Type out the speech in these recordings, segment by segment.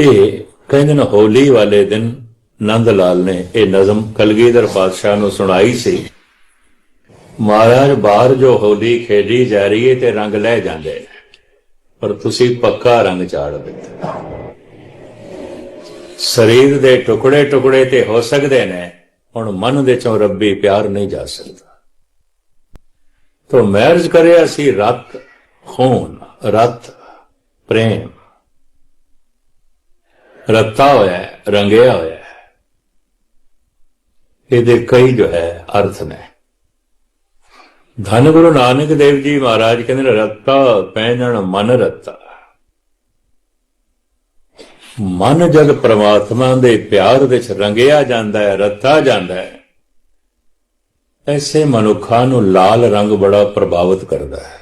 ਇਹ ਕਹਿੰਦੇ ਨੇ ਹੋਲੀ ਵਾਲੇ ਦਿਨ ਨੰਦ ਲਾਲ ਨੇ ਇਹ ਨਜ਼ਮ ਕਲਗੀਧਰ ਪਾਤਸ਼ਾਹ ਨੂੰ ਸੁਣਾਈ ਸੀ। ਮਹਾਰਾਜ, ਬਾਹਰ ਜੋ ਹੋਲੀ ਖੇਡੀ ਜਾ ਰਹੀ ਹੈ ਤੇ ਰੰਗ ਲੈ ਜਾਂਦੇ ਪਰ ਤੁਸੀਂ ਪੱਕਾ ਰੰਗ ਚਾੜ ਦਿੱਤਾ। ਸਰੀਰ ਦੇ ਟੁਕੜੇ ਟੁਕੜੇ ਤੇ ਹੋ ਸਕਦੇ ਨੇ, ਹੁਣ ਮਨ ਦੇ ਚੋਂ ਰੱਬੀ ਪਿਆਰ ਨਹੀਂ ਜਾ ਸਕਦਾ। ਤੋ ਮੈਰਜ ਕਰਿਆ ਸੀ, ਰਤ, ਖੂਨ, ਰਤ, ਪ੍ਰੇਮ। ਰੱਤਾ ਹੋਇਆ ਹੈ, ਰੰਗਿਆ ਹੋਇਆ ਹੈ। ਇਹਦੇ ਕਈ ਜੋ ਹੈ ਅਰਥ ਨੇ ਧੰਨ ਗੁਰੂ ਨਾਨਕ ਦੇਵ ਜੀ ਮਹਾਰਾਜ ਕਹਿੰਦੇ ਨੇ ਰੱਤਾ ਪਹਿਨਣ ਮਨ ਰੱਤਾ ਮਨ ਜਦ ਪ੍ਰਮਾਤਮਾ ਦੇ ਪਿਆਰ ਵਿੱਚ ਰੰਗਿਆ ਜਾਂਦਾ ਹੈ ਰਤਾ ਜਾਂਦਾ ਹੈ ਐਸੇ ਮਨੁੱਖਾਂ ਨੂੰ ਲਾਲ ਰੰਗ ਬੜਾ ਪ੍ਰਭਾਵਿਤ ਕਰਦਾ ਹੈ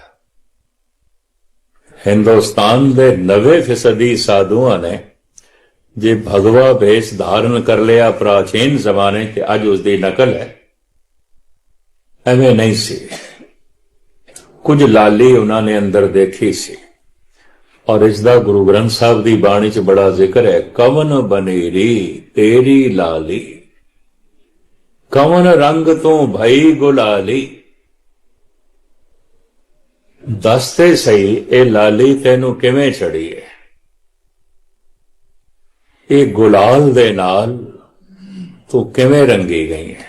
ਹਿੰਦੁਸਤਾਨ ਦੇ 90% ਸਾਧੂਆਂ ਨੇ ਜੇ ਭਗਵਾ ਭੇਸ ਧਾਰਨ ਕਰ ਲਿਆ ਪ੍ਰਾਚੀਨ ਜ਼ਮਾਨੇ ਤੇ ਅੱਜ ਉਸ ਦੀ ਨਕਲ ਹੈ। ਐਵੇਂ ਨਹੀਂ ਸੀ। ਕੁਝ ਲਾਲੀ ਉਹਨਾਂ ਨੇ ਅੰਦਰ ਦੇਖੀ ਸੀ। ਔਰ ਇਸ ਦਾ ਗੁਰੂ ਗ੍ਰੰਥ ਸਾਹਿਬ ਦੀ ਬਾਣੀ 'ਚ ਬੜਾ ਜ਼ਿਕਰ ਹੈ, ਕਵਨ ਬਨੇਰੀ, ਤੇਰੀ ਲਾਲੀ। ਕਵਨ ਰੰਗ ਤੋਂ ਭਈ ਗੁਲਾਲੀ। ਦਸਤੇ ਸਹੀ, ਇਹ ਲਾਲੀ ਤੈਨੂੰ ਕਿਵੇਂ ਚੜੀ ਹੈ? ਇਹ ਗੁਲਾਲ ਦੇ ਨਾਲ ਤੂੰ ਕਿਵੇਂ ਰੰਗੀ ਗਈ ਹੈ?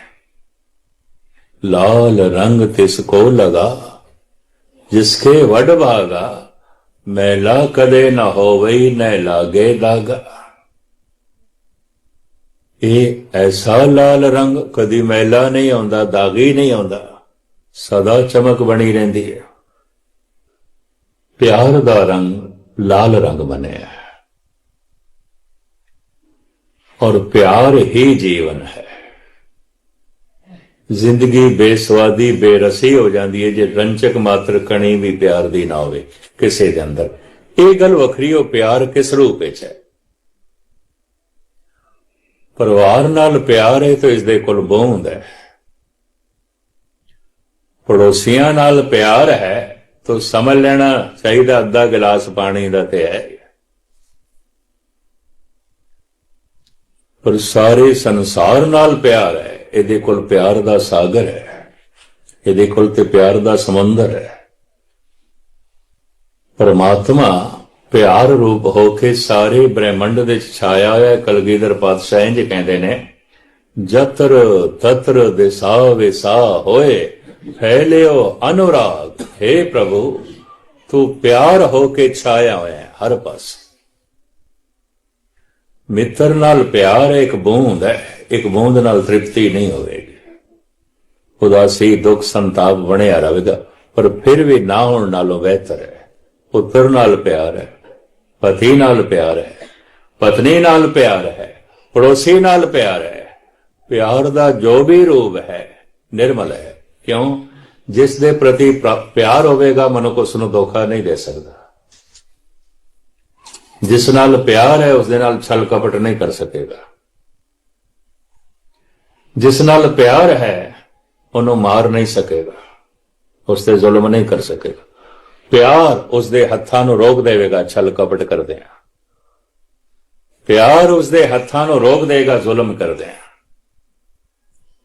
ਲਾਲ ਰੰਗ ਤਿਸ ਕੋ ਲਗਾ, ਜਿਸਕੇ ਵਡ ਭਾਗਾ, ਮੈਲਾ ਕਦੇ ਨਾ ਹੋਵੇ ਨੈ ਲਾਗੇ ਦਾਗਾ। ਇਹ ਐਸਾ ਲਾਲ ਰੰਗ ਕਦੀ ਮੈਲਾ ਨਹੀਂ ਆਉਂਦਾ, ਦਾਗੀ ਨਹੀਂ ਆਉਂਦਾ, ਸਦਾ ਚਮਕ ਬਣੀ ਰਹਿੰਦੀ ਹੈ। ਪਿਆਰ ਦਾ ਰੰਗ ਲਾਲ ਰੰਗ ਬਣਿਆ ਹੈ ਔਰ ਪਿਆਰ ਹੀ ਜੀਵਨ ਹੈ। ਜ਼ਿੰਦਗੀ ਬੇਸਵਾਦੀ, ਬੇਰਸੀ ਹੋ ਜਾਂਦੀ ਹੈ ਜੇ ਰੰਚਕ ਮਾਤਰ ਕਣੀ ਵੀ ਪਿਆਰ ਦੀ ਨਾ ਹੋਵੇ ਕਿਸੇ ਦੇ ਅੰਦਰ। ਇਹ ਗੱਲ ਵੱਖਰੀ ਹੋ ਪਿਆਰ ਕਿਸ ਰੂਪ ਵਿੱਚ ਹੈ? ਪਰਿਵਾਰ ਨਾਲ ਪਿਆਰ ਹੈ ਤਾਂ ਇਸ ਦੇ ਕੋਲ ਬੋਂਦ ਹੈ। ਪੜੋਸੀਆਂ ਨਾਲ ਪਿਆਰ ਹੈ ਤਾਂ ਸਮਝ ਲੈਣਾ ਚਾਹੀਦਾ, ਅੱਧਾ ਗਲਾਸ ਪਾਣੀ ਦਾ ਤੇ ਹੈ। ਪਰ ਸਾਰੇ ਸੰਸਾਰ ਨਾਲ ਪਿਆਰ ਹੈ। ਇਹਦੇ ਕੋਲ ਪਿਆਰ ਦਾ ਸਾਗਰ ਹੈ। ਇਹਦੇ ਕੋਲ ਤੇ ਪਿਆਰ ਦਾ ਸਮੁੰਦਰ ਹੈ। ਪਰਮਾਤਮਾ ਪਿਆਰ ਰੂਪ ਹੋ ਕੇ ਸਾਰੇ ਬ੍ਰਹਿਮੰਡ ਦੇ ਛਾਇਆ ਹੋਇਆ ਹੈ। ਕਲਗੀਧਰ ਪਾਤਸ਼ਾਹ ਇੰਜ ਕਹਿੰਦੇ ਨੇ, ਜਤਰ ਤਤਰ ਦਿਸਾ ਵਿਸਾ ਹੋਏ, ਫੈਲਿਓ ਅਨੁਰਾਗ हे ਪ੍ਰਭੂ, ਤੂੰ ਪਿਆਰ ਹੋ ਕੇ ਛਾਇਆ ਹੋਇਆ ਹਰ ਪਾਸੇ। ਮਿੱਤਰ ਨਾਲ ਪਿਆਰ ਇੱਕ ਬੂੰਦ ਹੈ, ਇੱਕ ਬੂੰਦ ਨਾਲ ਤ੍ਰਿਪਤੀ ਨਹੀਂ ਹੋਵੇਗੀ। ਉਦਾਸੀ ਦੁੱਖ ਸੰਤਾਪ ਬਣਿਆ ਰਹੇਗਾ, ਪਰ ਫਿਰ ਵੀ ਨਾ ਹੋਣ ਨਾਲੋਂ ਬਿਹਤਰ ਹੈ। ਪੁੱਤਰ ਨਾਲ ਪਿਆਰ ਹੈ, ਪਤੀ ਨਾਲ ਪਿਆਰ ਹੈ, ਪਤਨੀ ਨਾਲ ਪਿਆਰ ਹੈ, ਪੜੋਸੀ ਨਾਲ ਪਿਆਰ ਹੈ। ਪਿਆਰ ਦਾ ਜੋ ਵੀ ਰੂਪ ਹੈ, ਨਿਰਮਲ ਹੈ। ਕਿਉਂ? ਜਿਸ ਦੇ ਪ੍ਰਤੀ ਪਿਆਰ ਹੋਵੇਗਾ, ਮਨੁੱਖ ਉਸ ਨੂੰ ਧੋਖਾ ਨਹੀਂ ਦੇ ਸਕਦਾ। ਜਿਸ ਨਾਲ ਪਿਆਰ ਹੈ ਉਸ ਦੇ ਨਾਲ ਛਲ ਕਪਟ ਨਹੀਂ ਕਰ ਸਕੇਗਾ। ਜਿਸ ਨਾਲ ਪਿਆਰ ਹੈ, ਉਹਨੂੰ ਮਾਰ ਨਹੀਂ ਸਕੇਗਾ। ਉਸ ਤੇ ਜ਼ੁਲਮ ਨਹੀਂ ਕਰ ਸਕੇਗਾ। ਪਿਆਰ ਉਸ ਦੇ ਹੱਥਾਂ ਨੂੰ ਰੋਕ ਦੇਵੇਗਾ, ਛਲ ਕਪਟ ਕਰਦੇ ਆ ਪਿਆਰ ਉਸ ਦੇ ਹੱਥਾਂ ਨੂੰ ਰੋਕ ਦੇਗਾ ਜ਼ੁਲਮ ਕਰਦੇ ਆ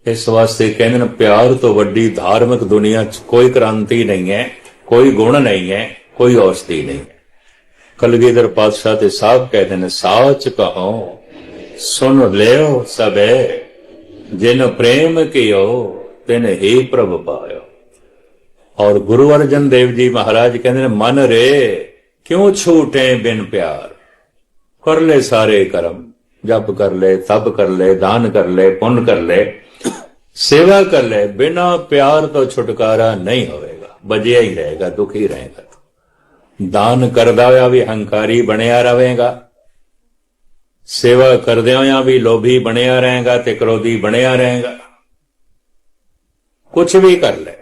ਇਸ ਵਾਸਤੇ ਕਹਿੰਦੇ ਨੇ, ਪਿਆਰ ਤੋਂ ਵੱਡੀ ਧਾਰਮਿਕ ਦੁਨੀਆ 'ਚ ਕੋਈ ਕ੍ਰਾਂਤੀ ਨਹੀਂ ਹੈ, ਕੋਈ ਗੁਣ ਨਹੀਂ ਹੈ, ਕੋਈ ਔਸ਼ਧੀ ਨਹੀਂ ਹੈ। ਕਲਗੀਧਰ ਪਾਤਸ਼ਾਹ ਤੇ ਸਾਹਿਬ ਕਹਿੰਦੇ ਨੇ, ਸਾਚ ਕਹੋ ਸੁਨ ਲਿਓ ਸਬੇ ਜਿਨ ਪ੍ਰੇਮ ਕੀਓ, ਤਿਨ ਹੀ ਪ੍ਰਭ ਪਾਇਓ। ਔਰ ਗੁਰੂ ਅਰਜਨ ਦੇਵ ਜੀ ਮਹਾਰਾਜ ਕਹਿੰਦੇ ਨੇ, ਮਨ ਰੇ, ਕਿਉਂ ਛੂਟੇ ਬਿਨ ਪਿਆਰ? ਕਰ ਲੈ ਸਾਰੇ ਕਰਮ, ਜਪ ਕਰ ਲੈ, ਤਪ ਕਰ ਲੈ, ਦਾਨ ਕਰ ਲੈ, ਪੁੰਨ ਕਰ ਲੈ, ਸੇਵਾ ਕਰ ਲੈ, ਬਿਨਾ ਪਿਆਰ ਤੋਂ ਛੁਟਕਾਰਾ ਨਹੀਂ ਹੋਵੇਗਾ ਬਜਿਆ ਹੀ ਰਹੇਗਾ, ਦੁਖੀ ਰਹੇਗਾ। ਦਾਨ ਕਰਦਾ ਹੋਇਆ ਵੀ ਹੰਕਾਰੀ ਬਣਿਆ ਰਹੇਗਾ ਸੇਵਾ ਕਰਦਿਆਂ ਹੋਇਆ ਵੀ ਲੋਭੀ ਬਣਿਆ ਰਹੇਗਾ ਤੇ ਕ੍ਰੋਧੀ ਬਣਿਆ ਰਹੇਗਾ ਕੁਝ ਵੀ ਕਰ ਲੈ।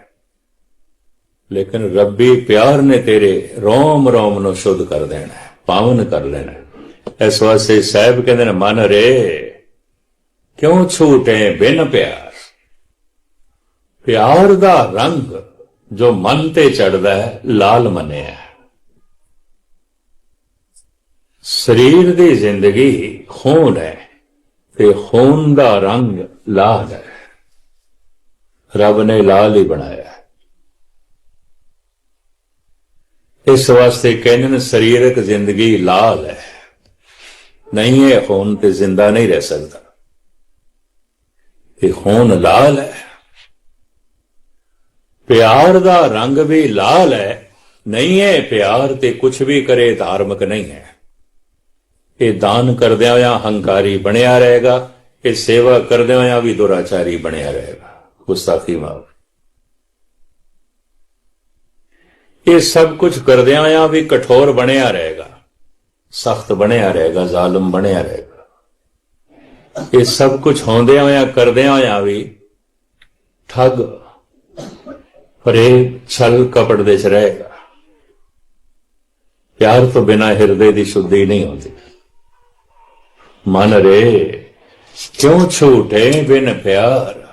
ਲੇਕਿਨ ਰੱਬੀ ਪਿਆਰ ਨੇ ਤੇਰੇ ਰੋਮ ਰੋਮ ਨੂੰ ਸ਼ੁੱਧ ਕਰ ਦੇਣਾ ਪਾਵਨ ਕਰ ਲੈਣਾ ਇਸ ਵਾਸਤੇ ਸਾਹਿਬ ਕਹਿੰਦੇ ਨੇ, ਮਨ ਰੇ, ਕਿਉਂ ਛੂਟੇ ਬਿਨ ਪਿਆਰ? ਪਿਆਰ ਦਾ ਰੰਗ ਜੋ ਮਨ ਤੇ ਚੜਦਾ ਹੈ, ਲਾਲ ਮੰਨਿਆ ਹੈ ਸਰੀਰ ਦੀ ਜ਼ਿੰਦਗੀ ਖੂਨ ਹੈ ਤੇ ਖੂਨ ਦਾ ਰੰਗ ਲਾਲ ਹੈ। ਰੱਬ ਨੇ ਲਾਲ ਹੀ ਬਣਾਇਆ ਇਸ ਵਾਸਤੇ ਕਹਿੰਦੇ ਨੇ ਸਰੀਰਕ ਜ਼ਿੰਦਗੀ ਲਾਲ ਹੈ। ਨਹੀਂ ਹੈ ਖੂਨ ਤੇ ਜ਼ਿੰਦਾ ਨਹੀਂ ਰਹਿ ਸਕਦਾ। ਇਹ ਖੂਨ ਲਾਲ ਹੈ। ਪਿਆਰ ਦਾ ਰੰਗ ਵੀ ਲਾਲ ਹੈ। ਨਹੀਂ ਹੈ ਪਿਆਰ ਤੇ ਕੁਝ ਵੀ ਕਰੇ ਧਾਰਮਿਕ ਨਹੀਂ ਹੈ। ਇਹ ਦਾਨ ਕਰਦਿਆਂ ਹੋਇਆ ਹੰਕਾਰੀ ਬਣਿਆ ਰਹੇਗਾ, ਇਹ ਸੇਵਾ ਕਰਦਿਆਂ ਹੋਇਆ ਵੀ ਦੁਰਾਚਾਰੀ ਬਣਿਆ ਰਹੇਗਾ। ਗੁਸਤਾਖੀ ਮਾਫ। ਇਹ ਸਭ ਕੁਝ ਕਰਦਿਆਂ ਹੋਇਆ ਵੀ ਕਠੋਰ ਬਣਿਆ ਰਹੇਗਾ, ਸਖਤ ਬਣਿਆ ਰਹੇਗਾ, ਜ਼ਾਲਮ ਬਣਿਆ ਰਹੇਗਾ। ਇਹ ਸਭ ਕੁਝ ਹੁੰਦਿਆਂ ਹੋਇਆ, ਕਰਦਿਆਂ ਹੋਇਆ ਵੀ ਠੱਗ ਫਰੇ ਛਲ ਕਪੜ ਦੇ ਚ ਰਹੇਗਾ। ਪਿਆਰ ਤੋਂ ਬਿਨਾ ਹਿਰਦੇ ਦੀ ਸ਼ੁੱਧੀ ਨਹੀਂ ਹੁੰਦੀ। ਮਨ ਰੇ ਕਿਉਂ ਛੂਟੇ ਬਿਨ ਪਿਆਰ?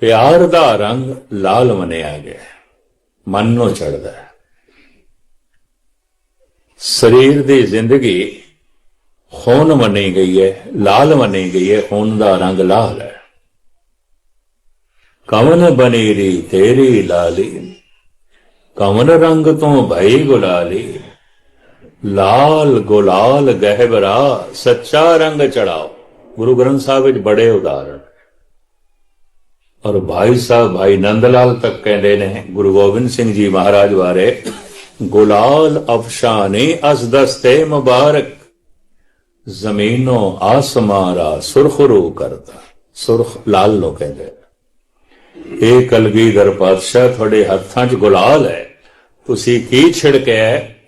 ਪਿਆਰ ਦਾ ਰੰਗ ਲਾਲ ਮਨਿਆ ਗਿਆ ਮਨ ਨੂੰ ਚੜਦਾ ਸਰੀਰ ਦੀ ਜ਼ਿੰਦਗੀ ਖੂਨ ਮੰਨੀ ਗਈ ਹੈ, ਲਾਲ ਮੰਨੀ ਗਈ ਹੈ, ਖੂਨ ਦਾ ਰੰਗ ਲਾਲ ਹੈ। ਕਮਨ ਬਨੀਰੀ ਤੇਰੀ ਲਾਲੀ ਕਮਨ ਰੰਗ ਤੋਂ ਭਈ ਗੁਲਾਲੀ? ਲਾਲ ਗੁਲਾਲ ਗਹਿਬਰਾ ਸੱਚਾ ਰੰਗ ਚੜਾਓ। ਗੁਰੂ ਗ੍ਰੰਥ ਸਾਹਿਬ ਵਿੱਚ ਬੜੇ ਉਦਾਹਰਣ। ਔਰ ਭਾਈ ਸਾਹਿਬ, ਭਾਈ ਨੰਦ ਲਾਲ ਤੱਕ ਕਹਿੰਦੇ ਨੇ, ਗੁਰੂ ਗੋਬਿੰਦ ਸਿੰਘ ਜੀ ਮਹਾਰਾਜ ਬਾਰੇ, ਗੁਲਾਲ ਅਫਸ਼ਾਨੀ ਅਸ ਦਸਤੇ ਮੁਬਾਰਕ, ਜ਼ਮੀਨੋਂ ਆਸਮਾਰਾ ਸੁਰਖਰੂ ਕਰਦਾ। ਸੁਰਖ ਲਾਲ ਨੂੰ ਕਹਿੰਦੇ ਇਹ ਕਲਗੀਧਰ ਪਾਤਸ਼ਾਹ ਤੁਹਾਡੇ ਹੱਥਾਂ 'ਚ ਗੁਲਾਲ ਹੈ। ਤੁਸੀਂ ਕੀ ਛਿੜਕਿਆ ਹੈ?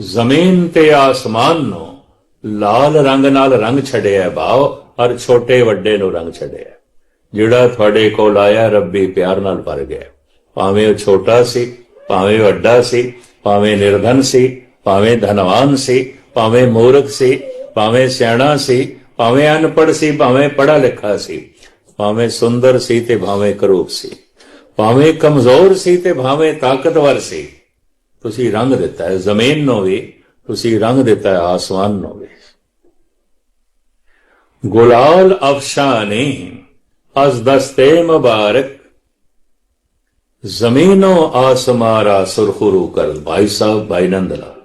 ਜ਼ਮੀਨ ਤੇ ਆਸਮਾਨ ਨੂੰ ਲਾਲ ਰੰਗ ਨਾਲ ਰੰਗ ਛੜਿਆ ਭਾਵ ਔਰ ਛੋਟੇ ਵੱਡੇ ਨੂੰ ਰੰਗ ਛੜਿਆ ਜਿਹੜਾ ਤੁਹਾਡੇ ਕੋਲ ਆਇਆ ਰੱਬੀ ਪਿਆਰ ਨਾਲ ਭਰ ਗਿਆ ਭਾਵੇਂ ਉਹ ਛੋਟਾ ਸੀ, ਭਾਵੇਂ ਵੱਡਾ ਸੀ, ਭਾਵੇਂ ਨਿਰਧਨ ਸੀ, ਭਾਵੇਂ ਧਨਵਾਨ ਸੀ, ਭਾਵੇਂ ਮੂਰਖ ਸੀ, ਭਾਵੇਂ ਸਿਆਣਾ ਸੀ, ਭਾਵੇਂ ਅਨਪੜ੍ਹ ਸੀ, ਭਾਵੇਂ ਪੜਾ ਲਿਖਾ ਸੀ, ਭਾਵੇਂ ਸੁੰਦਰ ਸੀ ਤੇ ਭਾਵੇਂ ਕਰੂਪ ਸੀ, ਭਾਵੇਂ ਕਮਜ਼ੋਰ ਸੀ ਤੇ ਭਾਵੇਂ ਤਾਕਤਵਰ ਸੀ ਤੁਸੀਂ ਰੰਗ ਦਿੱਤਾ ਹੈ, ਜ਼ਮੀਨ ਨੂੰ ਵੀ ਤੁਸੀਂ ਰੰਗ ਦਿੱਤਾ ਹੈ, ਆਸਮਾਨ ਨੂੰ ਵੀ। ਗੁਲਾਲ ਅਫਸ਼ਾਨੀ ਅਜ਼ ਦਸਤੇ ਮੁਬਾਰਕ, ਜ਼ਮੀਨੋ ਆਸਮਾਰਾ ਸੁਰਖਰੂ ਕਰ ਭਾਈ ਸਾਹਿਬ, ਭਾਈ ਨੰਦ ਲਾਲ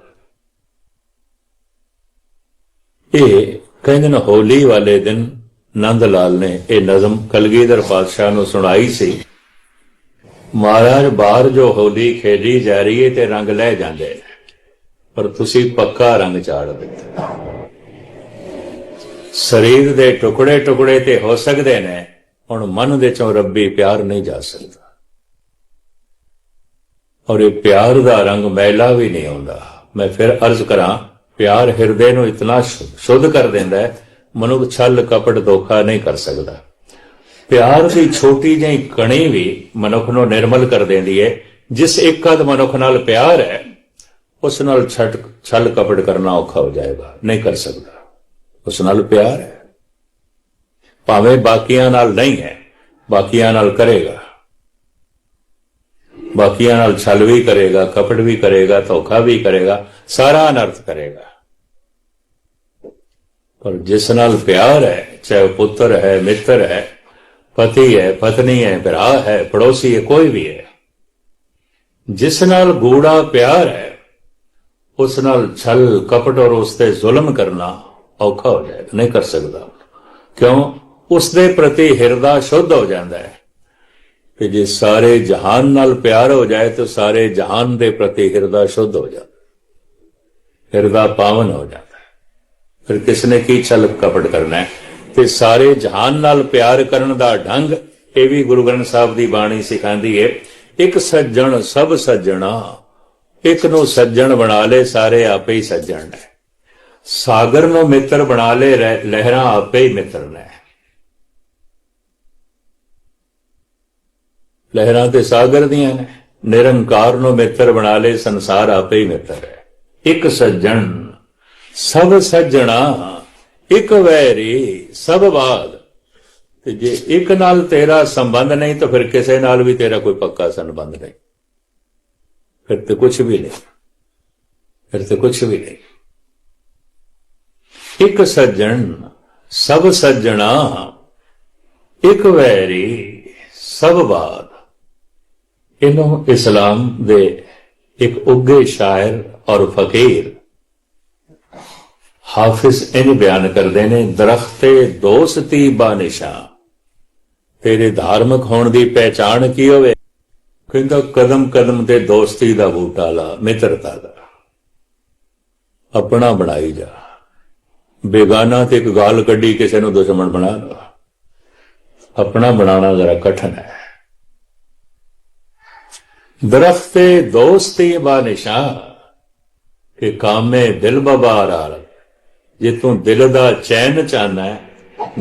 ਇਹ ਕਹਿੰਦੇ ਨੇ ਹੋਲੀ ਵਾਲੇ ਦਿਨ ਨੰਦ ਲਾਲ ਨੇ ਇਹ ਨਜ਼ਮ ਕਲਗੀਧਰ ਪਾਤਸ਼ਾਹ ਨੂੰ ਸੁਣਾਈ ਸੀ। ਮਹਾਰਾਜ, ਬਾਹਰ ਜੋ ਹੋਲੀ ਖੇਡੀ ਜਾ ਰਹੀ ਹੈ ਤੇ ਰੰਗ ਲੈ ਜਾਂਦੇ ਪਰ ਤੁਸੀਂ ਪੱਕਾ ਰੰਗ ਚਾੜ ਦਿੱਤਾ। ਸਰੀਰ ਦੇ ਟੁਕੜੇ ਟੁਕੜੇ ਤੇ ਹੋ ਸਕਦੇ ਨੇ, ਹੁਣ ਮਨ ਦੇ ਚੋਂ ਰੱਬੀ ਪਿਆਰ ਨਹੀਂ ਜਾ ਸਕਦਾ। ਔਰ ਇਹ ਪਿਆਰ ਦਾ ਰੰਗ ਮੈਲਾ ਵੀ ਨਹੀਂ ਆਉਂਦਾ। ਮੈਂ ਫਿਰ ਅਰਜ਼ ਕਰਾਂ, ਪਿਆਰ ਹਿਰਦੇ ਨੂੰ ਇਤਨਾ ਸ਼ੁੱਧ ਕਰ ਦਿੰਦਾ ਹੈ, ਮਨੁੱਖ ਛਲ ਕਪਟ ਧੋਖਾ ਨਹੀਂ ਕਰ ਸਕਦਾ। ਪਿਆਰ ਦੀ ਛੋਟੀ ਜਿਹੀ ਕਣੀ ਵੀ ਮਨੁੱਖ ਨੂੰ ਨਿਰਮਲ ਕਰ ਦਿੰਦੀ ਹੈ ਜਿਸ ਇੱਕਦ ਮਨੁੱਖ ਨਾਲ ਪਿਆਰ ਹੈ, ਉਸ ਨਾਲ ਛੱਡ ਛਲ ਕਪਟ ਕਰਨਾ ਔਖਾ ਹੋ ਜਾਏਗਾ, ਨਹੀਂ ਕਰ ਸਕਦਾ। ਉਸ ਨਾਲ ਪਿਆਰ ਹੈ। ਭਾਵੇਂ ਬਾਕੀਆਂ ਨਾਲ ਨਹੀਂ ਹੈ, ਬਾਕੀਆਂ ਨਾਲ ਕਰੇਗਾ। ਬਾਕੀਆਂ ਨਾਲ ਛਲ ਵੀ ਕਰੇਗਾ, ਕਪਟ ਵੀ ਕਰੇਗਾ, ਧੋਖਾ ਵੀ ਕਰੇਗਾ, ਸਾਰਾ ਅਨਰਥ ਕਰੇਗਾ। ਪਰ ਜਿਸ ਨਾਲ ਪਿਆਰ ਹੈ, ਚਾਹੇ ਉਹ ਪੁੱਤਰ ਹੈ, ਮਿੱਤਰ ਹੈ ਪਤੀ ਹੈ, ਪਤਨੀ ਹੈ, ਭਰਾ ਹੈ, ਪੜੋਸੀ ਹੈ, ਕੋਈ ਵੀ ਹੈ। ਜਿਸ ਨਾਲ ਗੂੜਾ ਪਿਆਰ ਹੈ, ਉਸ ਨਾਲ ਛਲ ਕਪਟ ਔਰ ਉਸ ਤੇ ਜ਼ੁਲਮ ਕਰਨਾ ਔਖਾ ਹੋ ਜਾਏਗਾ, ਨਹੀਂ ਕਰ ਸਕਦਾ। ਕਿਉਂ? ਉਸ ਦੇ ਪ੍ਰਤੀ ਹਿਰਦਾ ਸ਼ੁੱਧ ਹੋ ਜਾਂਦਾ ਹੈ। ਕਿ ਜੇ ਸਾਰੇ ਜਹਾਨ ਨਾਲ ਪਿਆਰ ਹੋ ਜਾਏ, ਤਾਂ ਸਾਰੇ ਜਹਾਨ ਦੇ ਪ੍ਰਤੀ ਹਿਰਦਾ ਸ਼ੁੱਧ ਹੋ ਜਾਂਦਾ। ਹਿਰਦਾ ਪਾਵਨ ਹੋ ਜਾਂਦਾ ਫਿਰ ਕਿਸ ਨੇ ਕੀ ਛਲ ਕਪਟ ਕਰਨਾ ਹੈ? ਤੇ ਸਾਰੇ ਜਹਾਨ ਨਾਲ ਪਿਆਰ ਕਰਨ ਦਾ ਢੰਗ, ਇਹ ਵੀ ਗੁਰੂ ਗ੍ਰੰਥ ਸਾਹਿਬ ਦੀ ਬਾਣੀ ਸਿਖਾਉਂਦੀ ਹੈ ਇੱਕ ਸੱਜਣ ਸਭ ਸੱਜਣਾ, ਇੱਕ ਨੂੰ ਸੱਜਣ ਬਣਾ ਲੇ, ਸਾਰੇ ਆਪੇ ਹੀ ਸੱਜਣ ਨੇ। ਸਾਗਰ ਨੂੰ ਮਿੱਤਰ ਬਣਾ ਲੇ ਲਹਿਰਾਂ ਆਪੇ ਹੀ ਮਿੱਤਰ ਨੇ। ਲਹਿਰਾਂ ਤੇ ਸਾਗਰ ਦੀਆਂ ਨੇ, ਨਿਰੰਕਾਰ ਨੂੰ ਮਿੱਤਰ ਬਣਾ ਲੇ, ਸੰਸਾਰ ਆਪੇ ਹੀ ਮਿੱਤਰ ਹੈ। ਇੱਕ ਸੱਜਣ, ਸਭ ਸੱਜਣਾ ਇੱਕ ਵੈਰੀ ਸਭ ਬਾਦ ਤੇ ਜੇ ਇੱਕ ਨਾਲ ਤੇਰਾ ਸੰਬੰਧ ਨਹੀਂ, ਤਾਂ ਫਿਰ ਕਿਸੇ ਨਾਲ ਵੀ ਤੇਰਾ ਕੋਈ ਪੱਕਾ ਸੰਬੰਧ ਨਹੀਂ। ਫਿਰ ਤੇ ਕੁਝ ਵੀ ਨਹੀਂ। ਫਿਰ ਤੇ ਕੁਝ ਵੀ ਨਹੀਂ। ਇੱਕ ਸੱਜਣ, ਸਭ ਸੱਜਣਾ, ਇੱਕ ਵੈਰੀ ਸਭ ਬਾਦ ਇਹਨੂੰ ਇਸਲਾਮ ਦੇ ਇੱਕ ਉੱਗੇ ਸ਼ਾਇਰ ਔਰ ਫਕੀਰ ਹਾਫਿਜ਼ ਇਹ ਬਿਆਨ ਕਰਦੇ ਨੇ, ਦਰਖਤੇ ਦੋਸਤੀ ਬਾਨਿਸ਼ਾ। ਤੇਰੇ ਧਾਰਮਿਕ ਹੋਣ ਦੀ ਪਹਿਚਾਣ ਕੀ ਹੋਵੇ? ਕਹਿੰਦਾ, ਕਦਮ ਕਦਮ ਤੇ ਦੋਸਤੀ ਦਾ ਬੂਟਾ ਲਾ, ਮਿੱਤਰਤਾ ਦਾ। ਆਪਣਾ ਬਣਾਈ ਜਾ। ਬੇਗਾਨਾ ਤੇ ਇੱਕ ਗਾਲ ਕੱਢੀ ਕਿਸੇ ਨੂੰ ਦੁਸ਼ਮਣ ਬਣਾ ਲਓ। ਆਪਣਾ ਬਣਾਉਣਾ ਜ਼ਰਾ ਕਠਨ ਹੈ। ਦਰਖਤੇ ਦੋਸਤੀ ਬਾਨਿਸ਼ਾ ਕਿ ਕਾਮੇ ਦਿਲ ਬਬਾਰ ਜੇ ਤੂੰ ਦਿਲ ਦਾ ਚੈਨ ਚਾਹਨਾ ਹੈ,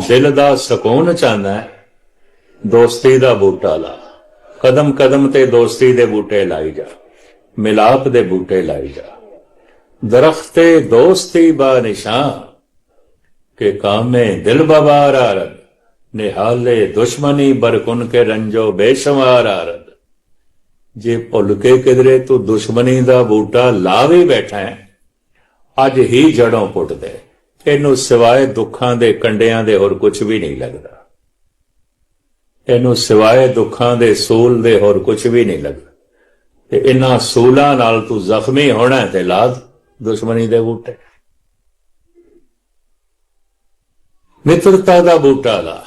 ਦਿਲ ਦਾ ਸਕੂਨ ਚਾਹਨਾ ਹੈ, ਦੋਸਤੀ ਦਾ ਬੂਟਾ ਲਾ। ਕਦਮ ਕਦਮ ਤੇ ਦੋਸਤੀ ਦੇ ਬੂਟੇ ਲਾਈ ਜਾ। ਮਿਲਾਪ ਦੇ ਬੂਟੇ ਲਾਈ ਜਾ। ਦਰਖਤੇ ਦੋਸਤੀ ਬਾ ਨਿਸ਼ਾਨ, ਕੇ ਕਾਮੇ ਦਿਲ ਬਬਾਰ ਆਰਦ। ਨਿਹਾਲੇ ਦੁਸ਼ਮਨੀ ਬਰਕੁਨ ਕੇ ਰੰਜੋ ਬੇਸ਼ਮਾਰ ਆਰਦ। ਜੇ ਭੁੱਲ ਕੇ ਕਿਧਰੇ ਤੂੰ ਦੁਸ਼ਮਣੀ ਦਾ ਬੂਟਾ ਲਾ ਵੀ ਬੈਠਾ ਹੈ, ਅੱਜ ਹੀ ਜੜੋਂ ਪੁੱਟਦੇ। ਇਹਨੂੰ ਸਿਵਾਏ ਦੁੱਖਾਂ ਦੇ ਕੰਡਿਆਂ ਦੇ ਹੋਰ ਕੁਝ ਵੀ ਨਹੀਂ ਲੱਗਦਾ। ਇਹਨੂੰ ਸਿਵਾਏ ਦੁੱਖਾਂ ਦੇ ਸੂਲ ਦੇ ਹੋਰ ਕੁਝ ਵੀ ਨਹੀਂ ਲੱਗਦਾ। ਤੇ ਇਹਨਾਂ ਸੂਲਾਂ ਨਾਲ ਤੂੰ ਜ਼ਖਮੀ ਹੋਣਾ ਤੇ ਲਾਦ ਦੁਸ਼ਮਣੀ ਦੇ ਬੂਟੇ। ਮਿੱਤਰਤਾ ਦਾ ਬੂਟਾ ਲਾ।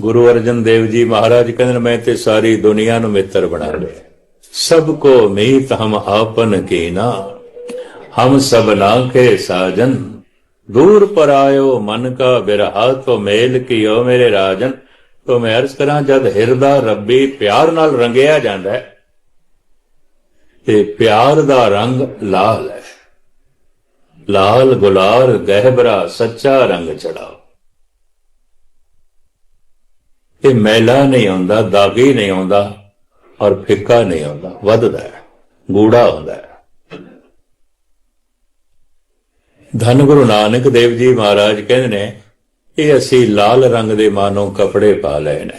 ਗੁਰੂ ਅਰਜਨ ਦੇਵ ਜੀ ਮਹਾਰਾਜ ਕਹਿੰਦੇ ਮੈਂ ਤੇ ਸਾਰੀ ਦੁਨੀਆ ਨੂੰ ਮਿੱਤਰ ਬਣਾ ਲਿਆ। ਸਭ ਕੋ ਮੀਤ ਹਮ ਆਪਨ ਕੀ ਨਾ। ਹਮ ਸਭ ਨਾ ਕੇ ਸਾਜਨ ਦੂਰ ਪਰ ਆਇਓ ਮਨ ਕਾ ਬਿਰਹਾ, ਤੋ ਮੇਲ ਕੀਓ ਮੇਰੇ ਰਾਜਨ। ਤੋ ਮੈਂ ਅਰਜ਼ ਕਰਾਂ, ਜਦ ਹਿਰਦਾ ਰੱਬੀ ਪਿਆਰ ਨਾਲ ਰੰਗਿਆ ਜਾਂਦਾ ਹੈ, ਤੇ ਪਿਆਰ ਦਾ ਰੰਗ ਲਾਲ ਹੈ। ਲਾਲ ਗੁਲਾਰ ਗਹਿਬਰਾ, ਸੱਚਾ ਰੰਗ ਚੜਾਓ। ਇਹ ਮੈਲਾ ਨਹੀਂ ਆਉਂਦਾ, ਦਾਗੀ ਨਹੀਂ ਆਉਂਦਾ, ਔਰ ਫਿੱਕਾ ਨਹੀਂ ਆਉਂਦਾ, ਵੱਧਦਾ ਹੈ, ਗੂੜਾ ਹੁੰਦਾ ਹੈ। ਧੰਨ ਗੁਰੂ ਨਾਨਕ ਦੇਵ ਜੀ ਮਹਾਰਾਜ ਕਹਿੰਦੇ ਨੇ, ਇਹ ਅਸੀਂ ਲਾਲ ਰੰਗ ਦੇ ਮਾਨੋ ਕਪੜੇ ਪਾ ਲਏ ਨੇ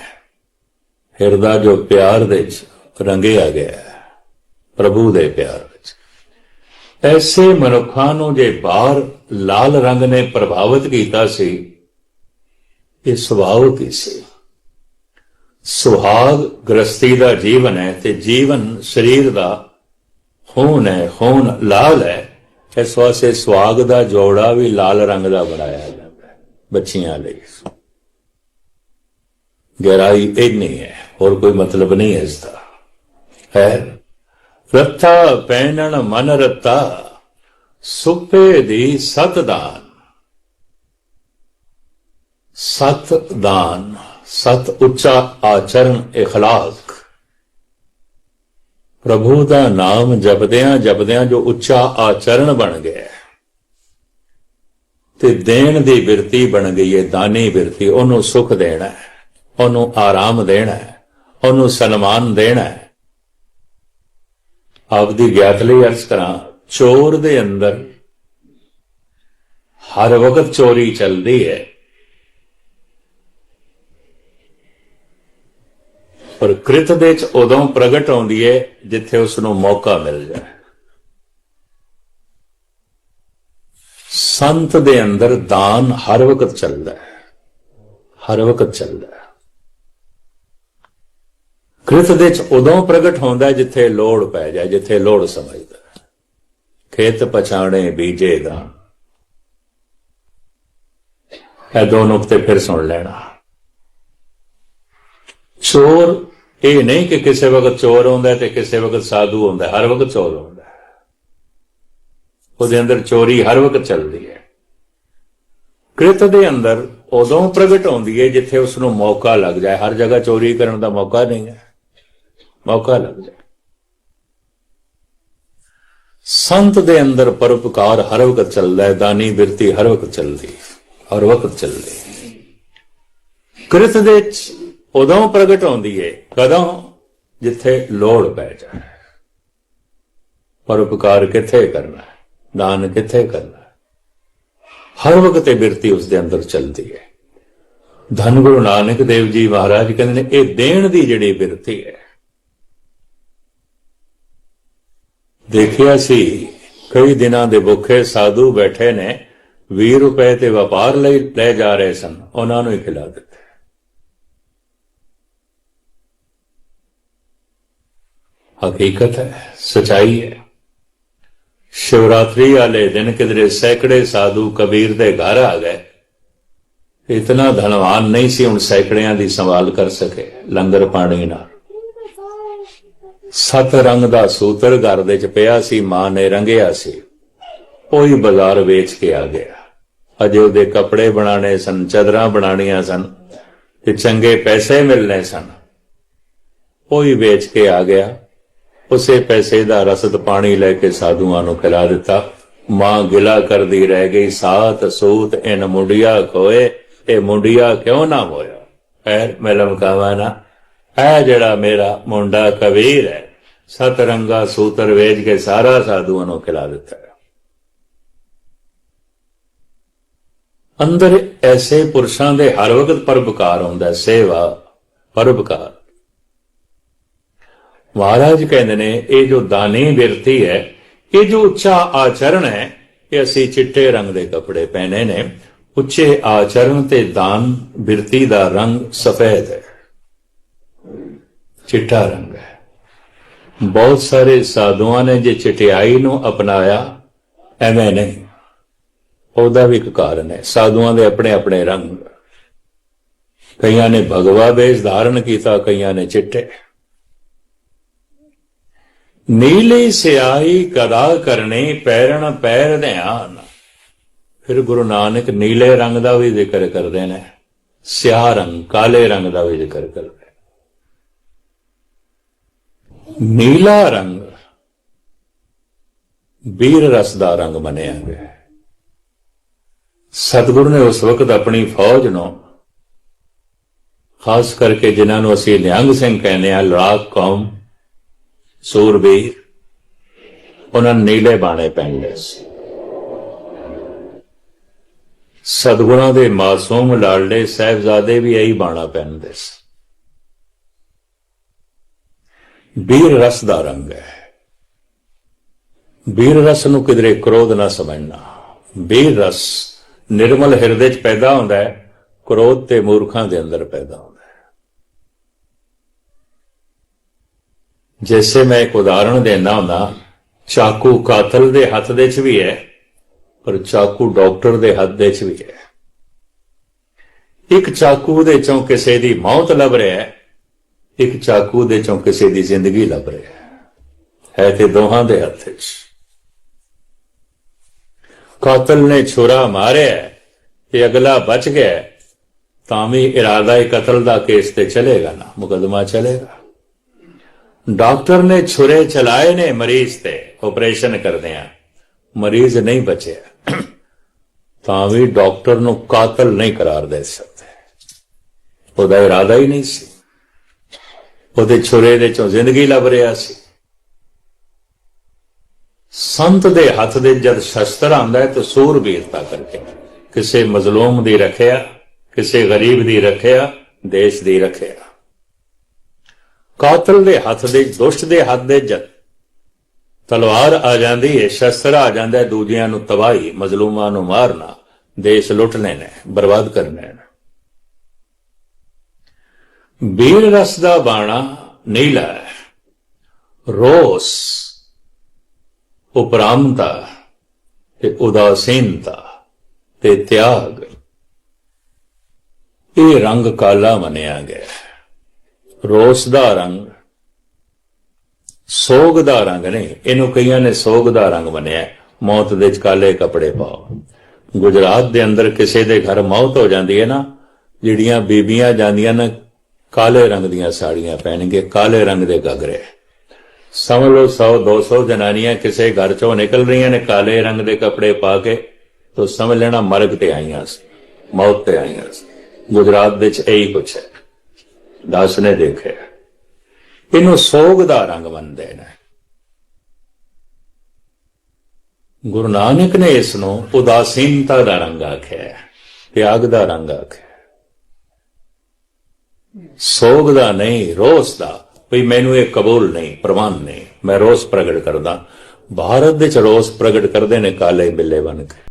ਹਿਰਦਾ ਜੋ ਪਿਆਰ ਦੇ ਵਿੱਚ ਰੰਗਿਆ ਗਿਆ ਹੈ, ਪ੍ਰਭੂ ਦੇ ਪਿਆਰ ਵਿੱਚ। ਐਸੇ ਮਨੁੱਖਾਂ ਨੂੰ ਜੇ ਬਾਹਰ ਲਾਲ ਰੰਗ ਨੇ ਪ੍ਰਭਾਵਿਤ ਕੀਤਾ ਸੀ, ਇਹ ਸੁਭਾਅ ਕੀ ਸੀ? ਸੁਹਾਗ ਗ੍ਰਸਤੀ ਦਾ ਜੀਵਨ ਹੈ ਤੇ ਜੀਵਨ ਸਰੀਰ ਦਾ ਖੂਨ ਹੈ, ਖੂਨ ਲਾਲ ਹੈ। ਇਸ ਵਾਸਤੇ ਸੁਹਾਗ ਦਾ ਜੋੜਾ ਵੀ ਲਾਲ ਰੰਗ ਦਾ ਬਣਾਇਆ ਜਾਂਦਾ ਹੈ ਬੱਚੀਆਂ ਲਈ ਗਹਿਰਾਈ ਇੰਨੀ ਹੈ ਹੋਰ ਕੋਈ ਮਤਲਬ ਨਹੀਂ ਹੈ ਇਸ ਦਾ ਹੈ ਰੱਤਾ ਪੈਣਨ ਮਨ ਰੱਤਾ ਸੁਪੇ ਦੀ ਸਤਦਾਨ ਸਤਦਾਨ ਸਤ ਉੱਚਾ ਆਚਰਨ اخلاق ਪ੍ਰਭੂ ਦਾ ਨਾਮ ਜਪਦਿਆਂ ਜਪਦਿਆਂ ਜੋ ਉੱਚਾ ਆਚਰਣ ਬਣ ਗਿਆ ਤੇ ਦੇਣ ਦੀ ਬਿਰਤੀ ਬਣ ਗਈ ਹੈ, ਦਾਨੀ ਬਿਰਤੀ, ਉਹਨੂੰ ਸੁਖ ਦੇਣਾ ਹੈ, ਉਹਨੂੰ ਆਰਾਮ ਦੇਣਾ ਹੈ, ਉਹਨੂੰ ਸਨਮਾਨ ਦੇਣਾ ਹੈ। ਆਪਦੀ ਗਿਆਤ ਲਈ ਅਰਜ਼ ਕਰਾਂ, ਚੋਰ ਦੇ ਅੰਦਰ ਹਰ ਵਕਤ ਚੋਰੀ ਚੱਲਦੀ ਹੈ। ਪਰ ਕ੍ਰਿਤ ਦੇ ਚ ਉਦੋਂ ਪ੍ਰਗਟ ਆਉਂਦੀ ਹੈ ਜਿੱਥੇ ਉਸ ਨੂੰ ਮੌਕਾ ਮਿਲ ਜਾਏ। ਸੰਤ ਦੇ ਅੰਦਰ ਦਾਨ ਹਰ ਵਕਤ ਚੱਲਦਾ ਹੈ। ਹਰ ਵਕਤ ਚੱਲਦਾ ਹੈ। ਕ੍ਰਿਤ ਦੇ ਚ ਉਦੋਂ ਪ੍ਰਗਟ ਹੁੰਦਾ ਜਿੱਥੇ ਲੋੜ ਪੈ ਜਾਏ, ਜਿੱਥੇ ਲੋੜ ਸਮਝਦਾ ਖੇਤ ਪਛਾਣੇ ਬੀਜੇ ਦਾ ਇਹ ਦੋ ਨੁਕਤੇ ਫਿਰ ਸੁਣ ਲੈਣਾ। ਚੋਰ ਇਹ ਨਹੀਂ ਕਿ ਕਿਸੇ ਵਕਤ ਚੋਰ ਆਉਂਦਾ ਤੇ ਕਿਸੇ ਵਕਤ ਸਾਧੂ ਹੁੰਦਾ ਹਰ ਵਕਤ ਚੋਰ ਹੁੰਦਾ ਉਹਦੇ ਅੰਦਰ ਚੋਰੀ ਹਰ ਵਕਤ ਚੱਲਦੀ ਹੈ। ਕ੍ਰਿਤ ਦੇ ਅੰਦਰ ਉਦੋਂ ਪ੍ਰਗਟ ਹੁੰਦੀ ਹੈ ਜਿੱਥੇ ਉਸ ਨੂੰ ਮੌਕਾ ਲੱਗ ਜਾਏ। ਹਰ ਜਗ੍ਹਾ ਚੋਰੀ ਕਰਨ ਦਾ ਮੌਕਾ ਨਹੀਂ ਹੈ। ਮੌਕਾ ਲੱਗ ਜਾਏ। ਸੰਤ ਦੇ ਅੰਦਰ ਪਰਉਪਕਾਰ ਹਰ ਵਕਤ ਚੱਲਦਾ ਹੈ। ਦਾਨੀ ਬਿਰਤੀ ਹਰ ਵਕਤ ਚੱਲਦੀ ਹਰ ਵਕਤ ਚੱਲਦੀ ਕ੍ਰਿਤ ਦੇ ਉਦੋਂ ਪ੍ਰਗਟ ਹੁੰਦੀ ਹੈ ਕਦੋਂ? ਜਿੱਥੇ ਲੋੜ ਪੈ ਜਾਏ। ਪਰਉਪਕਾਰ ਕਿੱਥੇ ਕਰਨਾ? ਦਾਨ ਕਿੱਥੇ ਕਰਨਾ? ਹਰ ਵਕਤ ਇਹ ਬਿਰਤੀ ਉਸ ਦੇ ਅੰਦਰ ਚੱਲਦੀ ਹੈ ਧੰਨ ਗੁਰੂ ਨਾਨਕ ਦੇਵ ਜੀ ਮਹਾਰਾਜ ਕਹਿੰਦੇ ਨੇ, ਇਹ ਦੇਣ ਦੀ ਜਿਹੜੀ ਬਿਰਤੀ ਹੈ ਦੇਖਿਆ ਸੀ, ਕਈ ਦਿਨਾਂ ਦੇ ਭੁੱਖੇ ਸਾਧੂ ਬੈਠੇ ਨੇ 20 ਰੁਪਏ ਤੇ ਵਪਾਰ ਲਈ ਲੈ ਜਾ ਰਹੇ ਸਨ। ਉਹਨਾਂ ਨੂੰ ਹੀ ਖਿਲਾ ਦਿੱਤਾ। ਹਕੀਕਤ ਹੈ, ਸਚਾਈ ਹੈ। ਸ਼ਿਵਰਾਤਰੀ ਵਾਲੇ ਦਿਨ ਕਿਧਰੇ ਸੈਕੜੇ ਸਾਧੂ ਕਬੀਰ ਦੇ ਘਰ ਆ ਗਏ। ਇਤਨਾ ਧਨਵਾਨ ਨਹੀਂ ਸੀ ਹੁਣ ਸੈਕੜਿਆਂ ਦੀ ਸੰਭਾਲ ਕਰ ਸਕੇ ਲੰਗਰ ਪਾਣੀ ਨਾਲ। ਸਤ ਰੰਗ ਦਾ ਸੂਤਰ ਘਰ ਦੇ ਚ ਪਿਆ ਸੀ, ਮਾਂ ਨੇ ਰੰਗਿਆ ਸੀ। ਉਹੀ ਬਾਜ਼ਾਰ ਵੇਚ ਕੇ ਆ ਗਿਆ। ਅਜੇ ਉਹਦੇ ਕੱਪੜੇ ਬਣਾਣੇ ਸਨ, ਚਦਰਾਂ ਬਣਾਣੀਆਂ ਸਨ ਤੇ ਚੰਗੇ ਪੈਸੇ ਮਿਲਨੇ ਸਨ। ਉਹੀ ਵੇਚ ਕੇ ਆ ਗਿਆ। ਉਸੇ ਪੈਸੇ ਦਾ ਰਸਦ ਪਾਣੀ ਲੈ ਕੇ ਸਾਧੂਆਂ ਨੂੰ ਖਿਲਾ ਦਿੱਤਾ। ਮਾਂ ਗਿਲਾ ਕਰਦੀ ਰਹਿ ਗਈ ਸਾਤ ਸੂਤ ਇਨ ਮੁੰਡਿਆ ਕੋਏ ਇਹ ਮੁੰਡਿਆ ਕਿਉਂ ਨਾ ਹੋਇਆ ਐ ਮੈਂ ਲਮਕਾਵਾ ਨਾ। ਜਿਹੜਾ ਮੇਰਾ ਮੁੰਡਾ ਕਬੀਰ ਹੈ ਸਤ ਰੰਗਾ ਸੂਤਰ ਵੇਚ ਕੇ ਸਾਰਾ ਸਾਧੂਆਂ ਨੂੰ ਖਿਲਾ ਦਿੱਤਾ ਅੰਦਰ ਐਸੇ ਪੁਰਸ਼ਾਂ ਦੇ ਹਰ ਵਕਤ ਪਰਬਕਾਰ ਹੁੰਦਾ, ਸੇਵਾ ਪਰਬਕਾਰ ਮਹਾਰਾਜ ਕਹਿੰਦੇ ਨੇ, ਇਹ ਜੋ ਦਾਨੀ ਬਿਰਤੀ ਹੈ, ਇਹ ਜੋ ਉੱਚਾ ਆਚਰਣ ਹੈ, ਇਹ ਅਸੀਂ ਚਿੱਟੇ ਰੰਗ ਦੇ ਕੱਪੜੇ ਪਹਿਨੇ ਨੇ। ਉੱਚੇ ਆਚਰਣ ਤੇ ਦਾਨ ਬਿਰਤੀ ਦਾ ਰੰਗ ਸਫੈਦ ਹੈ। ਚਿੱਟਾ ਰੰਗ ਹੈ। ਬਹੁਤ ਸਾਰੇ ਸਾਧੂਆਂ ਨੇ ਜੇ ਚਟਿਆਈ ਨੂੰ ਅਪਣਾਇਆ, ਐਵੇਂ ਨਹੀਂ। ਉਹਦਾ ਵੀ ਇੱਕ ਕਾਰਨ ਹੈ। ਸਾਧੂਆਂ ਦੇ ਆਪਣੇ ਆਪਣੇ ਰੰਗ। ਕਈਆਂ ਨੇ ਭਗਵਾ ਵੇਸ਼ ਧਾਰਨ ਕੀਤਾ, ਕਈਆਂ ਨੇ ਚਿੱਟੇ। ਨੀਲੀ ਸਿਆਹੀ ਕਦਾ ਕਰਨੀ ਪੈਰਣ ਪੈਰ ਧਿਆਨ। ਫਿਰ ਗੁਰੂ ਨਾਨਕ ਨੀਲੇ ਰੰਗ ਦਾ ਵੀ ਜ਼ਿਕਰ ਕਰਦੇ ਨੇ, ਸਿਆਹ ਰੰਗ, ਕਾਲੇ ਰੰਗ ਦਾ ਵੀ ਜ਼ਿਕਰ ਕਰਦੇ ਨੀਲਾ ਰੰਗ ਵੀਰ ਰਸ ਦਾ ਰੰਗ ਮੰਨਿਆ ਗਿਆ ਸਤਿਗੁਰੂ ਨੇ ਉਸ ਵਕਤ ਆਪਣੀ ਫੌਜ ਨੂੰ, ਖਾਸ ਕਰਕੇ ਜਿਨ੍ਹਾਂ ਨੂੰ ਅਸੀਂ ਨਿਹੰਗ ਸਿੰਘ ਕਹਿੰਦੇ ਆ ਲੜਾਕ ਕੌਮ ਸੂਰਬੀਰ ਉਹਨਾਂ ਨੀਲੇ ਬਾਣੇ ਪਹਿਨਦੇ ਸੀ। ਸਤਿਗੁਰਾਂ ਦੇ ਮਾਸੂਮ ਲਾਡਲੇ ਸਾਹਿਬਜ਼ਾਦੇ ਵੀ ਇਹੀ ਬਾਣਾ ਪਹਿਨਦੇ ਸੀ। ਬੀਰ ਰਸ ਦਾ ਰੰਗ ਹੈ। ਬੀਰ ਰਸ ਨੂੰ ਕਿਧਰੇ ਕ੍ਰੋਧ ਨਾ ਸਮਝਣਾ। ਵੀਰ ਰਸ ਨਿਰਮਲ ਹਿਰਦੇ 'ਚ ਪੈਦਾ ਹੁੰਦਾ ਹੈ, ਕ੍ਰੋਧ ਤੇ ਮੂਰਖਾਂ ਦੇ ਅੰਦਰ ਪੈਦਾ ਹੁੰਦਾ ਹੈ ਜੈਸੇ ਮੈਂ ਇੱਕ ਉਦਾਹਰਣ ਦੇਣਾ ਹੁੰਦਾ, ਚਾਕੂ ਕਾਤਲ ਦੇ ਹੱਥ ਦੇ 'ਚ ਵੀ ਹੈ, ਪਰ ਚਾਕੂ ਡਾਕਟਰ ਦੇ ਹੱਥ ਦੇ 'ਚ ਵੀ ਹੈ। ਇੱਕ ਚਾਕੂ ਦੇ ਚੋਂ ਕਿਸੇ ਦੀ ਮੌਤ ਲੱਭ ਰਿਹਾ ਹੈ, ਇੱਕ ਚਾਕੂ ਦੇ ਚੋਂ ਕਿਸੇ ਦੀ ਜ਼ਿੰਦਗੀ ਲੱਭ ਰਿਹਾ ਹੈ। ਹੈ ਤੇ ਦੋਹਾਂ ਦੇ ਹੱਥ 'ਚ ਕਾਤਲ ਨੇ ਛੁਰਾ ਮਾਰਿਆ, ਤੇ ਅਗਲਾ ਬਚ ਗਿਆ, ਤਾਂ ਵੀ ਇਰਾਦਾ ਹੀ ਕਤਲ ਦਾ ਕੇਸ ਤੇ ਚਲੇਗਾ ਨਾ, ਮੁਕਦਮਾ ਚਲੇਗਾ। ਡਾਕਟਰ ਨੇ ਛੁਰੇ ਚਲਾਏ ਨੇ ਮਰੀਜ਼ ਤੇ ਆਪਰੇਸ਼ਨ ਕਰਦੇ ਆ ਮਰੀਜ਼ ਨਹੀਂ ਬਚਿਆ। ਤਾਂ ਵੀ ਡਾਕਟਰ ਨੂੰ ਕਾਤਲ ਨਹੀਂ ਕਰਾਰ ਦੇ ਸਕਦੇ। ਉਹਦਾ ਇਰਾਦਾ ਹੀ ਨਹੀਂ ਸੀ। ਉਹਦੇ ਛੁਰੇ ਦੇ ਚੋਂ ਜ਼ਿੰਦਗੀ ਲੱਭ ਰਿਹਾ ਸੀ। ਸੰਤ ਦੇ ਹੱਥ ਦੇ ਜਦ ਸ਼ਸਤਰ ਆਉਂਦਾ ਹੈ ਤਾਂ ਸੂਰਬੀਰਤਾ ਕਰਕੇ, ਕਿਸੇ ਮਜ਼ਲੂਮ ਦੀ ਰੱਖਿਆ, ਕਿਸੇ ਗਰੀਬ ਦੀ ਰੱਖਿਆ, ਦੇਸ਼ ਦੀ ਰੱਖਿਆ। ਕਾਤਲ ਦੇ ਹੱਥ ਦੇ, ਦੁਸ਼ਟ ਦੇ ਹੱਥ ਦੇ ਜਦ ਤਲਵਾਰ ਆ ਜਾਂਦੀ ਹੈ ਸ਼ਸਤਰ ਆ ਜਾਂਦਾ ਦੂਜਿਆਂ ਨੂੰ ਤਬਾਹੀ, ਮਜ਼ਲੂਮਾਂ ਨੂੰ ਮਾਰਨਾ, ਦੇਸ਼ ਲੁੱਟਣੇ ਨੇ ਬਰਬਾਦ ਕਰਨੇ ਨੇ ਵੀਰ ਰਸ ਦਾ ਬਾਣਾ ਨੀਲਾ ਰੋਸ, ਉਪਰਾਮਤਾ ਤੇ ਉਦਾਸੀਨਤਾ ਤੇ ਤਿਆਗ। ਇਹ ਰੰਗ ਕਾਲਾ ਮੰਨਿਆ ਗਿਆ ਹੈ। ਰੋਸ ਦਾ ਰੰਗ ਸੋਗ ਦਾ ਰੰਗ ਨੇ ਇਹਨੂੰ ਕਈਆਂ ਨੇ ਸੋਗ ਦਾ ਰੰਗ ਮੰਨਿਆ। ਮੌਤ ਦੇ ਚ ਕਾਲੇ ਕੱਪੜੇ ਪਾਓ। ਗੁਜਰਾਤ ਦੇ ਅੰਦਰ ਕਿਸੇ ਦੇ ਘਰ ਮੌਤ ਹੋ ਜਾਂਦੀ ਹੈ ਨਾ, ਜਿਹੜੀਆਂ ਬੀਬੀਆਂ ਜਾਂਦੀਆਂ ਨੇ, ਕਾਲੇ ਰੰਗ ਦੀਆਂ ਸਾੜੀਆਂ ਪਹਿਨਗੇ ਕਾਲੇ ਰੰਗ ਦੇ ਗਗਰੇ। ਸਮਝ ਲਓ 100 200 ਜਨਾਨੀਆਂ ਕਿਸੇ ਘਰ ਚੋਂ ਨਿਕਲ ਰਹੀਆਂ ਨੇ, ਕਾਲੇ ਰੰਗ ਦੇ ਕੱਪੜੇ ਪਾ ਕੇ, ਤਾਂ ਸਮਝ ਲੈਣਾ ਮਰਗ ਤੇ ਆਈਆਂ ਸੀ, ਮੌਤ ਤੇ ਆਈਆਂ ਸੀ। ਗੁਜਰਾਤ ਵਿੱਚ ਇਹੀ ਕੁਛ ਹੈ। ਦਾਸ ਨੇ ਦੇਖਿਆ। ਇਹਨੂੰ ਸੋਗ ਦਾ ਰੰਗ ਮੰਨਦੇ ਨੇ। ਗੁਰੂ ਨਾਨਕ ਨੇ ਇਸ ਨੂੰ ਉਦਾਸੀਨਤਾ ਦਾ ਰੰਗ ਆਖਿਆ, ਤਿਆਗ ਦਾ ਰੰਗ ਆਖਿਆ। ਸੋਗ ਦਾ ਨਹੀਂ, ਰੋਸ ਦਾ। ਵੀ ਮੈਨੂੰ ਇਹ ਕਬੂਲ ਨਹੀਂ ਪ੍ਰਵਾਨ ਨਹੀਂ। ਮੈਂ ਰੋਸ ਪ੍ਰਗਟ ਕਰਦਾ। ਭਾਰਤ ਦੇ ਚ ਰੋਸ ਪ੍ਰਗਟ ਕਰਦੇ ਨੇ ਕਾਲੇ ਬਿੱਲੇ ਬਣ ਕੇ।